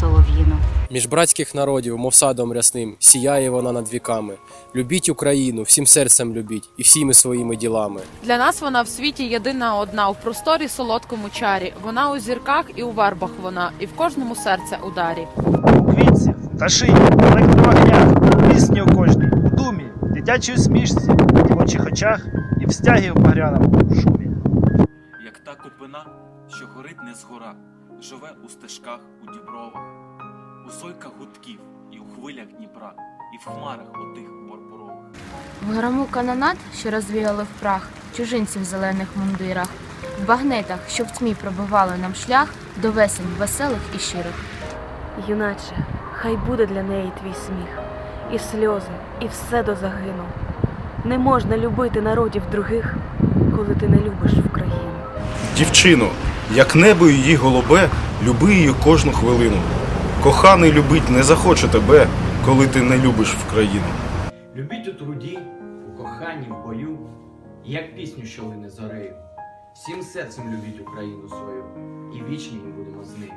солов'їну. Між братських народів, мов садом рясним, сіяє вона над віками. Любіть Україну, всім серцем любіть і всіми своїми ділами. Для нас вона в світі єдина одна, у просторі солодкому чарі. Вона у зірках і у вербах вона, і в кожному серце ударі. У квітці, в пташині, в у пісні у кожній, у думі, дитячій усмішці, в дівочих очах і в стягі у багряному шумі. як та купина, що горить не згора, живе у стежках, у дібровах, у сойках гудків і у хвилях Дніпра, і в хмарах отих борборових. В грому канонат, що розвіяли в прах чужинців в зелених мундирах, в багнетах, що в тьмі пробивали нам шлях до весень веселих і щирих. Юначе, хай буде для неї твій сміх, і сльози, і все до загину. Не можна любити народів других, коли ти не любиш Україну. Дівчино, як небо її голубе, люби її кожну хвилину. Коханий любить не захоче тебе, коли ти не любиш в країну. Любіть у труді, у коханні, в бою, як пісню, що лине зорею. Всім серцем любіть Україну свою, і вічні будемо з нею.